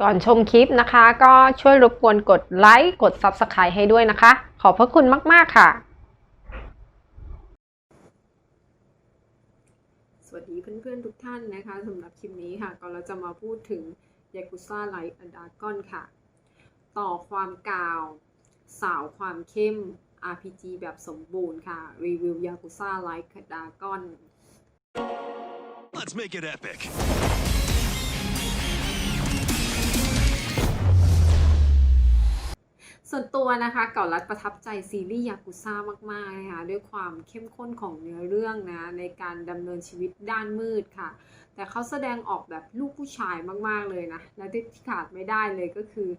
ก่อนชมคลิปนะคะ ก็ช่วยรบกวนกดไลค์กด Subscribe ให้ด้วยนะคะ ขอบพระคุณมาก ๆ ค่ะ สวัสดีเพื่อน ๆ ทุกท่านนะคะสำหรับคลิปนี้ค่ะ ก็เราจะมาพูดถึง Yakuza Like a Dragon ค่ะ ต่อความกาว สาวความเข้ม RPG แบบสมบูรณ์ค่ะ รีวิว Yakuza Like a Dragon Let's make it epic. ส่วนตัวนะคะเก่ารัดประทับใจซีรีส์ยากุซ่ามากๆนะคะด้วยความเข้มข้นของเนื้อเรื่องนะในการดำเนินชีวิตด้านมืดค่ะ แต่เขาแสดงออกแบบลูกผู้ชายมากๆเลยนะ และที่ขาดไม่ได้เลยก็คือ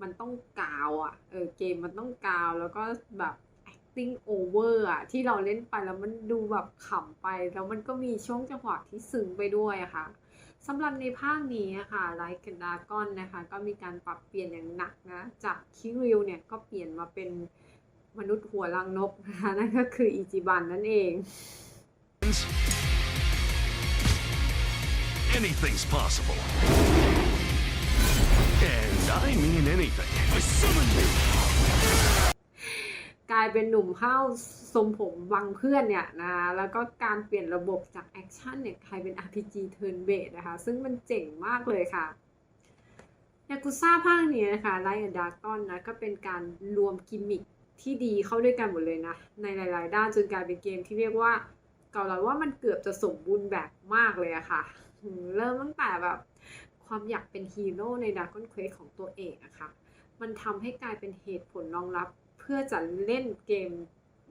มันต้องกาวอะ่ะเออเกมมันต้องกาวแล้วก็แบบ acting over อะที่เราเล่นไปแล้วมันดูแบบขำไป แล้วมันก็มีช่วงจังหวะที่ซึ้งไปด้วยอะค่ะ สำหรับในภาคนี้ค่ะไลค์กันดากอนนะคะก็มีการปรับเปลี่ยนอย่างหนักนะ จากคิริวเนี่ยก็เปลี่ยนมาเป็นมนุษย์หัวลังนกนะคะนั่นก็คืออิจิบันนั่นเอง Anything's possible. And I mean anything. I summon you. กลายเป็นหนุ่มห้าทรงผมวังเพื่อนเนี่ยนะแล้วก็การเปลี่ยนระบบจากแอคชั่นเนี่ยกลายเป็น RPG Turn Based นะคะ ซึ่งมันเจ๋งมากเลยค่ะยากุซ่าภาคนี้นะคะไลท์ดาร์กอนนะก็เป็นการรวมกิมมิคที่ดีเข้าด้วยกันหมดเลยนะ ในหลาย ๆ ด้านจนกลายเป็นเกมที่เรียกว่าเก่าแล้วว่ามันเกือบจะสมบูรณ์แบบมากเลยอะค่ะ เริ่มตั้งแต่แบบความอยากเป็นฮีโร่ในดาร์กอนเควสของตัวเอกอะคะ มันทำให้กลายเป็นเหตุผลรองรับ เพื่อจะเล่นเกม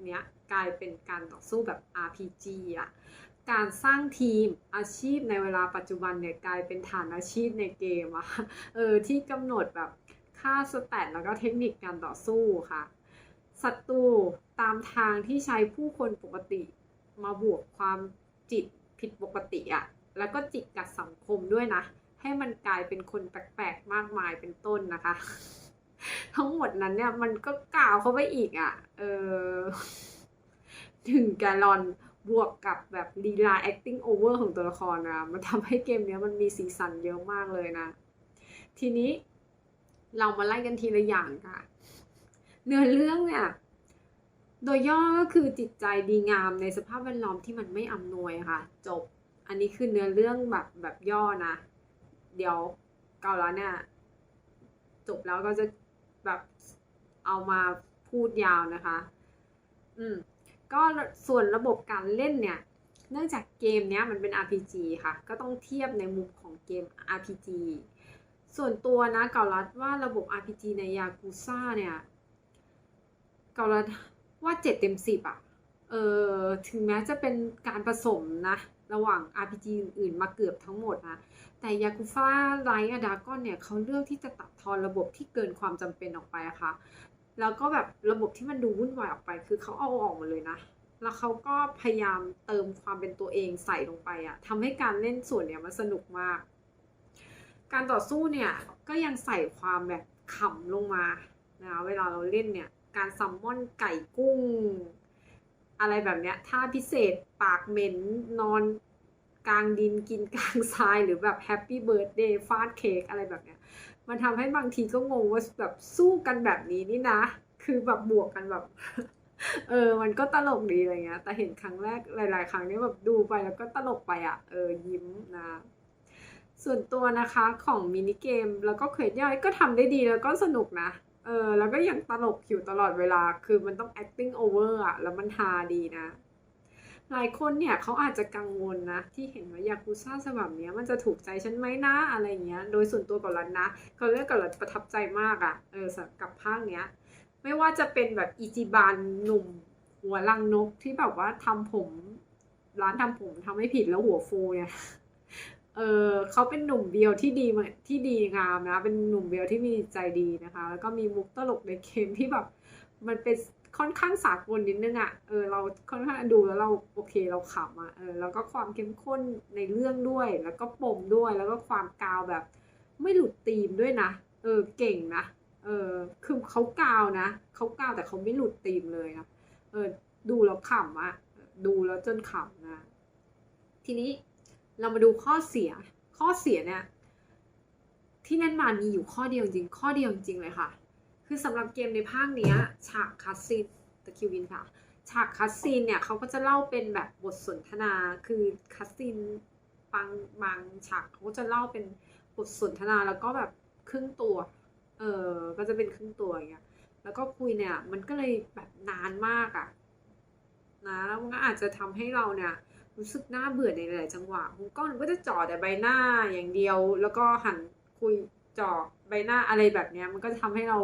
เนี้ยกลายเป็นการต่อสู้แบบ RPG อะการสร้างทีมอาชีพในเวลาปัจจุบันเนี่ยกลายเป็นฐานอาชีพในเกมอะเออที่กำหนดแบบค่าสแตทแล้วก็เทคนิคการต่อสู้ค่ะศัตรูตามทางที่ใช้ผู้คนปกติมาบวกความจิตผิดปกติอะแล้วก็จิตกัดสังคมด้วยนะ ให้มันกลายเป็นคนแปลกๆมากมายเป็นต้นนะคะ ทั้งหมดนั้นเนี่ยมันก็กล่าวเข้าไปอีกอะ่ะ เออถึงแกลอนบวกกับแบบลีลา acting over ของตัวละครนะมันทำให้เกมเนี้ยมันมีสีสันเยอะมากเลยนะ ทีนี้เรามาไล่กันทีละอย่างค่ะ เนื้อเรื่องเนี่ย โดยย่อก็คือจิตใจดีงามในสภาพแวดล้อมที่มันไม่อำนวยค่ะ จบ อันนี้คือเนื้อเรื่องแบบแบบย่อนะ เดี๋ยวเก่าแล้วเนี่ย จบแล้วก็จะ แบบเอามาพูดยาวนะคะ อืม ก็ส่วนระบบการเล่นเนี่ย เนื่องจากเกมเนี้ยมันเป็น RPG ค่ะ ก็ต้องเทียบในมุมของเกม RPG ส่วนตัวนะเกาลัดว่าระบบ RPG ในยากูซ่าเนี่ย เกาลัดว่าเจ็ดเต็มสิบอะเออถึงแม้จะเป็นการผสมนะ ระหว่าง RPG อื่นๆ มาเกือบทั้งหมดนะแต่ยากุฟ่าไลท์อะดากอนเนี่ยเขาเลือกที่จะตัดทอนระบบที่เกินความจำเป็นออกไปอะค่ะแล้วก็แบบระบบที่มันดูวุ่นวายออกไป คือเขาเอาออกหมดเลยนะ แล้วเขาก็พยายามเติมความเป็นตัวเองใส่ลงไปอะทำให้การเล่นส่วนเนี่ยมันสนุกมาก การต่อสู้เนี่ยก็ยังใส่ความแบบขำลงมานะเวลาเราเล่นเนี่ย การซัมมอนไก่กุ้ง อะไรแบบเนี้ยท่าพิเศษปากเหม็นนอนกลางดินกินกลางทรายหรือแบบแฮปปี้เบิร์ดเดย์ฟาดเค้กอะไรแบบเนี้ย มันทำให้บางทีก็งงว่าแบบสู้กันแบบนี้นี่นะ คือแบบบวกกันแบบ เออ มันก็ตลกดีอะไรเงี้ย แต่เห็นครั้งแรกหลาย ๆ ครั้งเนี่ยแบบดูไปแล้วก็ตลกไปอะ เออ ยิ้มนะ ส่วนตัวนะคะของมินิเกมแล้วก็เควสย่อยก็ทำได้ดีแล้วก็สนุกนะ เออ แล้วก็ยังตลกอยู่ตลอดเวลา คือมันต้อง acting over อะแล้วมันฮาดีนะ หลายคนเนี่ยเขาอาจจะกังวลนะ ที่เห็นว่ายากุซ่าฉบับเนี้ยมันจะถูกใจฉันไหมนะ อะไรเงี้ย โดยส่วนตัวกับรันนะเขาเรียกกับรันประทับใจมากอะ่ะเออกับภาคเนี้ย ไม่ว่าจะเป็นแบบอิจิบันหนุ่ม หัวลังนกที่แบบว่าทำผม ร้านทำผมทำไม่ผิดแล้วหัวฟูเนี่ย เออเขาเป็นหนุ่มเบียวที่ดีมที่ดีงามนะ เป็นหนุ่มเบียวที่มีใจดีนะคะ แล้วก็มีมุกตลกในเกมที่แบบ มันเป็นค่อนข้างสากลนิดนึงอะ่ะ เออเราค่อนข้างดูแล้วเราโอเคเราขำอะ่ะ เออแล้วก็ความเข้มข้นในเรื่องด้วย แล้วก็ปมด้วย แล้วก็ความกาวแบบ ไม่หลุดธีมด้วยนะ เออเก่งนะ เออคือเขากาวนะเขากาวแต่เขาไม่หลุดธีมเลยนะ เออดูแล้วขำอะ ดูแล้วจนขำนะ ทีนี้ เรามาดูข้อเสีย ข้อเสียเนี่ยที่เล่นมามีอยู่ข้อเดียวจริง ข้อเดียวจริงเลยค่ะ คือสำหรับเกมในภาคเนี้ย ฉากคัสซีนตะคิววินค่ะ ฉากคัสซีนเนี่ยเขาก็จะเล่าเป็นแบบบทสนทนา คือคัสซีนบางบางฉากเขาก็จะเล่าเป็นบทสนทนาแล้วก็แบบครึ่งตัว เออก็จะเป็นครึ่งตัวอย่างเงี้ย แล้วก็คุยเนี่ย มันก็เลยแบบนานมากอะนะ แล้วมันก็อาจจะทำให้เราเนี่ย รู้สึกน่าเบื่อในหลายๆจังหวะคุณก้องก็จะจ่อแต่ใบหน้าอย่างเดียว แล้วก็หันคุยจ่อใบหน้าอะไรแบบเนี้ย มันก็จะทำให้เรา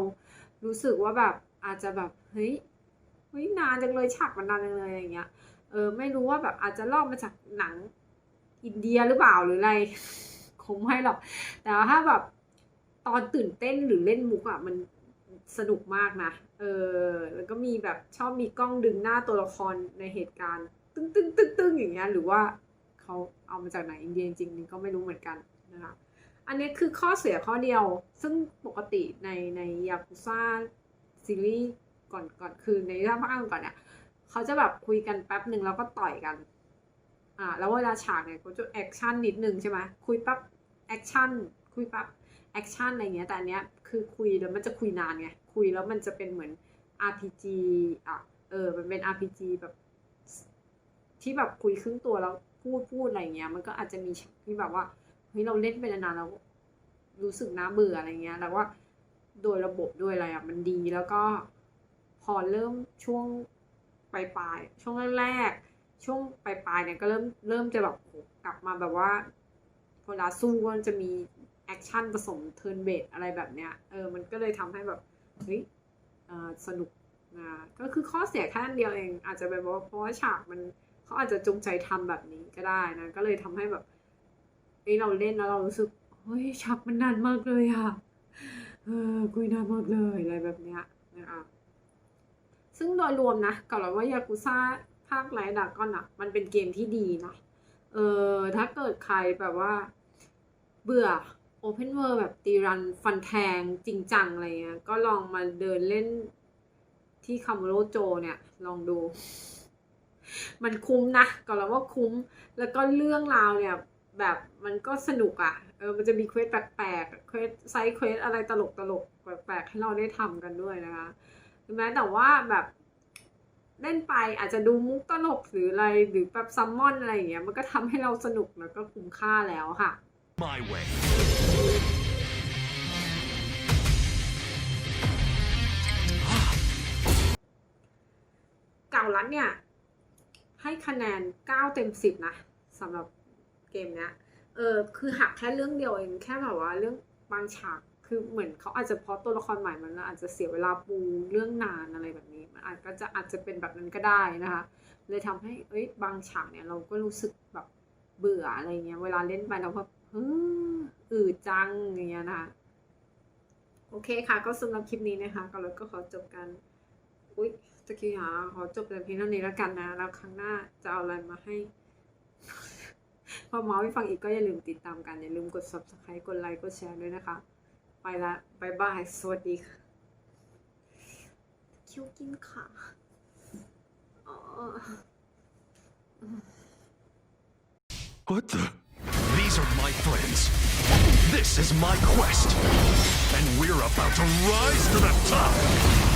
รู้สึกว่าแบบอาจจะแบบเฮ้ยเฮ้ยนานจังเลยฉากมันนานจังเลยอย่างเงี้ยเออไม่รู้ว่าแบบอาจจะลอกมาจากหนังอินเดียหรือเปล่าหรืออะไร คงไม่หรอก แต่ถ้าแบบตอนตื่นเต้นหรือเล่นมุกอะมันสนุกมากนะ เออ แล้วก็มีแบบชอบมีกล้องดึงหน้าตัวละครในเหตุการณ์ ตึ้งตึ้งตึ้งตึ้งอย่างเงี้ยหรือว่าเขาเอามาจากไหนอินเดียจริงๆนี่ก็ไม่รู้เหมือนกันนะคะอันนี้คือข้อเสียข้อเดียว ซึ่งปกติในในยากุซ่าซีรีส์ก่อนก่อนคือในร่างภาคก่อนเนี่ยเขาจะแบบคุยกันแป๊บหนึ่งแล้วก็ต่อยกัน อ่า แล้วเวลาฉากเนี่ยเขาจะแอคชั่นนิดนึงใช่ไหมคุยปั๊บแอคชั่นคุยปั๊บแอคชั่นอะไรเงี้ยแต่อันเนี้ยคือคุยแล้วมันจะคุยนานไงคุยแล้วมันจะเป็นเหมือน RPG อะเออมันเป็น RPG แบบ ที่แบบคุยครึ่งตัวแล้วพูดพูดอะไรเงี้ย มันก็อาจจะมีที่แบบว่าเฮ้ยเราเล่นไปนานๆแล้วรู้สึกน่าเบื่ออะไรเงี้ยแล้วว่าโดยระบบด้วยอะไรอะมันดีแล้วก็พอเริ่มช่วงปลายปลายช่วงแรกๆช่วงปลายปลายเนี่ยก็เริ่มเริ่มจะแบบกลับมาแบบว่าเวลาสู้ก็จะมีแอคชั่นผสมเทิร์นเบดอะไรแบบเนี้ยเออมันก็เลยทำให้แบบเฮ้ยสนุกนะก็คือข้อเสียแค่อันเดียวเอง อาจจะเป็นเพราะว่าเพราะว่าฉากมัน เขาอาจจะจงใจทำแบบนี้ก็ได้นะ ก็เลยทำให้แบบเอ้ยเราเล่นแล้วเรารู้สึกเฮ้ยฉากมันนานมากเลยอะเออคุยนานมากเลยอะไรแบบเนี้ยนะคะซึ่งโดยรวมนะกับเราว่ายากุซ่าภาคไลดากอนอะมันเป็นเกมที่ดีนะเออถ้าเกิดใครแบบว่า เบื่อ Open World แบบตีรันฟันแทงจริงจังอะไรเงี้ยก็ลองมาเดินเล่นที่คาโมโรโจเนี่ย ลองดู มันคุ้มนะก็เราว่าคุ้ม แล้วก็เรื่องราวเนี่ยแบบมันก็สนุกอะ่ะ เออ มันจะมีเควสแปลกๆ เควสไซด์เควสอะไรตลกตลกๆแปลกๆ ให้เราได้ทำกันด้วยนะคะถึงแม้แต่ว่าแบบเล่นไปอาจจะดูมุกตลกหรืออะไรหรือแบบซัมมอนอะไรอย่างเงี้ย มันก็ทำให้เราสนุกแล้วก็คุ้มค่าแล้วค่ะ My way. เก่าลัดเนี่ย ให้คะแนน 9 เต็ม 10 นะสำหรับเกมเนี้ยเออคือหักแค่เรื่องเดียวเองแค่แบบว่าเรื่องบางฉากคือเหมือนเขาอาจจะเพราะตัวละครใหม่มันอาจจะเสียเวลาปูเรื่องนานอะไรแบบนี้มันอาจก็จะอาจจะเป็นแบบนั้นก็ได้นะคะ เลยทำให้เอ้ยบางฉากเนี่ยเราก็รู้สึกแบบเบื่ออะไรเงี้ยเวลาเล่นไปเราก็เฮ้ออืดจังอย่างเงี้ยนะคะโอเคค่ะ ก็สำหรับคลิปนี้นะคะก็เราก็ขอจบกัน อุ๊ย ตะกี้หาขอจบแต่เพียงเท่านี้แล้วกันนะ แล้วครั้งหน้าจะเอาอะไรมาให้ พอเมาส์ให้ฟังอีกก็อย่าลืมติดตามกัน อย่าลืมกด subscribe กดไลค์กดแชร์ด้วยนะคะ ไปละบายบาย สวัสดีค่ะ คิวกินค่ะอ๋อ What the? These are my friends. This is my quest. And we're about to rise to the top.